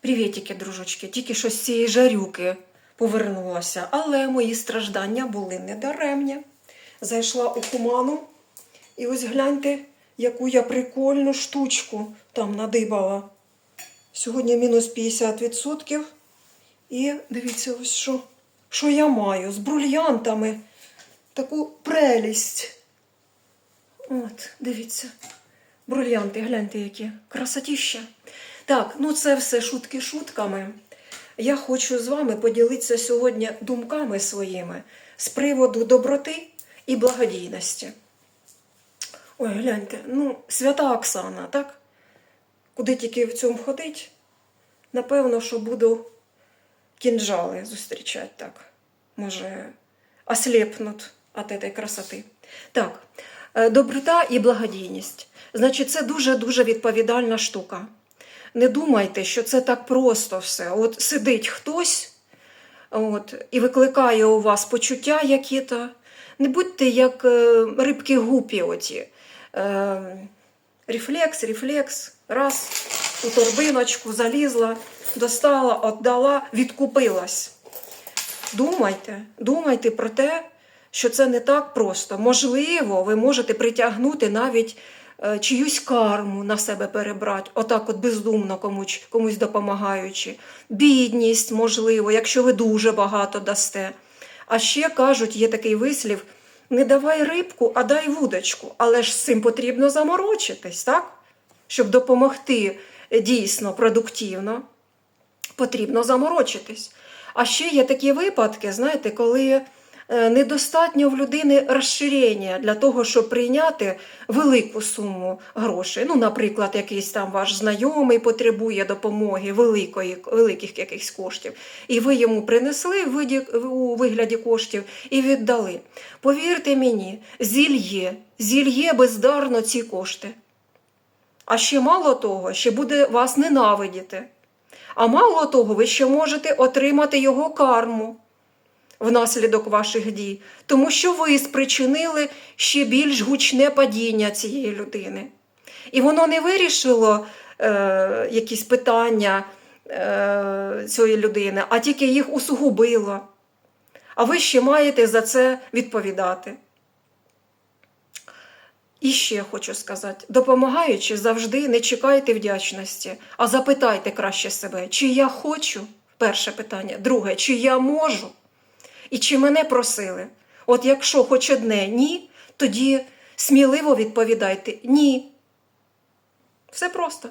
Привітики, дружочки, тільки що з цієї жарюки повернулася, але мої страждання були недаремні. Зайшла у куману, і ось гляньте, яку я прикольну штучку там надибала. Сьогодні мінус 50%. І дивіться, ось що, що я маю з брульянтами. Таку прелість. От, дивіться. Брильянти, гляньте, які красотіща. Так, ну це все шутки шутками. Я хочу з вами поділитися сьогодні думками своїми з приводу доброти і благодійності. Ой, гляньте, ну, свята Оксана, так? Куди тільки в цьому ходить? Напевно, що буду кінжали зустрічати так. Може, ослепнуть от этой красоти. Так, е, доброта і благодійність. Значить, це дуже-дуже відповідальна штука. Не думайте, що це так просто все. От сидить хтось от, і викликає у вас почуття які-то. Не будьте як е, рибки гупі оті. Е, рефлекс, рефлекс, раз, у торбиночку залізла, достала, віддала, відкупилась. Думайте, думайте про те, що це не так просто. Можливо, ви можете притягнути навіть чиюсь карму на себе перебрати, отак от бездумно комусь, комусь допомагаючи. Бідність, можливо, якщо ви дуже багато дасте. А ще кажуть, є такий вислів: не давай рибку, а дай вудочку. Але ж з цим потрібно заморочитись, так? Щоб допомогти е, дійсно продуктивно потрібно заморочитись. А ще є такі випадки, знаєте, коли е, недостатньо в людини розширення для того, щоб прийняти велику суму грошей. Ну, наприклад, якийсь там ваш знайомий потребує допомоги великої, великих якихось коштів, і ви йому принесли у вигляді коштів і віддали. Повірте мені, зільє, зільє бездарно ці кошти. А ще мало того, ще буде вас ненавидіти. А мало того, ви ще можете отримати його карму внаслідок ваших дій, тому що ви спричинили ще більш гучне падіння цієї людини. І воно не вирішило е, якісь питання е, цієї людини, а тільки їх усугубило. А ви ще маєте за це відповідати. І ще хочу сказати: допомагаючи, завжди не чекайте вдячності, а запитайте краще себе, чи я хочу перше питання, друге, чи я можу, і чи мене просили. От якщо хоч одне ні, тоді сміливо відповідайте ні. Все просто.